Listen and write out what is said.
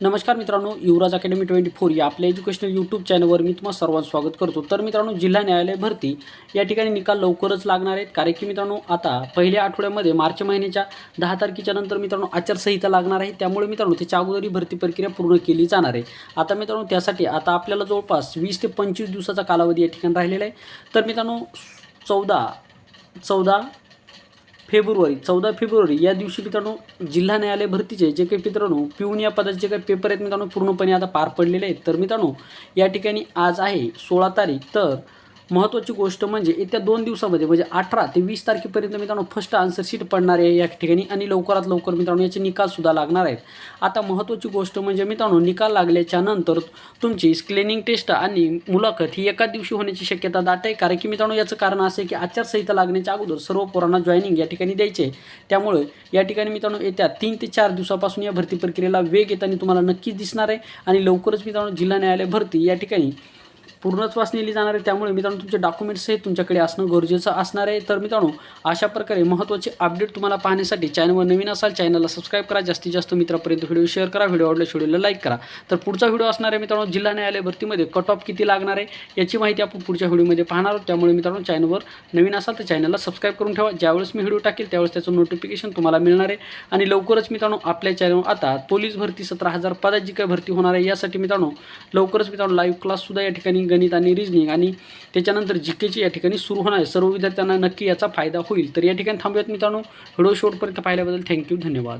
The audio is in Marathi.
नमस्कार मित्रांनो युवराज अकॅडमी ट्वेंटी फोर या आपल्या एज्युकेशनल यूट्यूब चॅनलवर मी तुम्हाला सर्वांचं स्वागत करतो. तर मित्रांनो जिल्हा न्यायालय भरती या ठिकाणी निकाल लवकरच लागणार आहेत कारण की मित्रांनो आता पहिल्या आठवड्यामध्ये मार्च महिन्याच्या दहा तारखेच्या नंतर मित्रांनो आचारसंहिता लागणार आहे. त्यामुळे मित्रांनो त्याच्या अगोदर भरती प्रक्रिया पूर्ण केली जाणार आहे. आता मित्रांनो त्यासाठी आता आपल्याला जवळपास वीस ते पंचवीस दिवसाचा कालावधी या ठिकाणी राहिलेला आहे. तर मित्रांनो चौदा चौदा फेब्रुवारी चौदा फेब्रुवारी या दिवशी मित्रांनो जिल्हा न्यायालय भरतीचे जे काही मित्रांनो पिऊन या पदाचे जे काही पेपर आहेत मित्रांनो पूर्णपणे आता पार पडलेले आहेत. तर मित्रांनो या ठिकाणी आज आहे सोळा तारीख. तर महत्त्वाची गोष्ट म्हणजे येत्या दोन दिवसामध्ये म्हणजे अठरा ते वीस तारखेपर्यंत मित्रांनो फर्स्ट आन्सर शीट पडणार आहे या ठिकाणी आणि लवकरात लवकर मित्रांनो याचे निकालसुद्धा लागणार आहेत. आता महत्त्वाची गोष्ट म्हणजे मित्रांनो निकाल लागल्याच्या नंतर तुमची स्क्लेनिंग टेस्ट आणि मुलाखत ही एकाच दिवशी होण्याची शक्यता दाट आहे कारण की मित्रांनो याचं कारण असं आहे की आचारसंहिता लागण्याच्या अगोदर सर्व पोरांना जॉईनिंग या ठिकाणी द्यायचे आहे. त्यामुळे या ठिकाणी मित्रांनो येत्या तीन ते चार दिवसापासून या भरती प्रक्रियेला वेग येताना तुम्हाला नक्कीच दिसणार आहे आणि लवकरच मित्रांनो जिल्हा न्यायालय भरती या ठिकाणी पूर्णच वास नेली जाणार आहे. त्यामुळे मित्रांनो तुमचे डॉक्युमेंट्स हे तुमच्याकडे असणं गरजेचं असणार आहे. तर मित्रांनो अशा प्रकारे महत्त्वाचे अपडेट तुम्हाला पाहण्यासाठी चॅनलवर नवीन असाल चॅनलला सबस्क्राईब करा. जास्तीत जास्त मित्रापर्यंत व्हिडिओ शेअर करा. व्हिडिओ आवडल्यास व्हिडिओला लाईक करा. तर पुढचा व्हिडिओ असणार आहे मित्रांनो जिल्हा न्यायालय भरतीमध्ये. कट ऑफ किती लागणार आहे याची माहिती आपण पुढच्या व्हिडिओमध्ये पाहणार आहोत. त्यामुळे मित्रांनो चॅनलवर नवीन असाल तर चॅनलला सबस्क्राईब करून ठेवा. ज्यावेळेस मी व्हिडिओ टाकेल त्यावेळेस त्याचं नोटिफिकेशन तुम्हाला मिळणार आहे. आणि लवकरच मित्रांनो आपल्या चॅनल आता पोलीस भरती सतरा हजार पदात जी काही भरती होणार आहे. यासाठी मित्रांनो लवकरच मित्रांनो लाईव्ह क्लाससुद्धा या ठिकाणी गणित आणि रिजनिंग आणि त्याच्यानंतर जी केची या ठिकाणी सुरू होणार आहे. सर्व विद्यार्थ्यांना नक्की याचा फायदा होईल. तर या ठिकाणी थांबूयात मित्रांनो. व्हिडिओ शेवटपर्यंत पाहिल्याबद्दल थँक्यू धन्यवाद.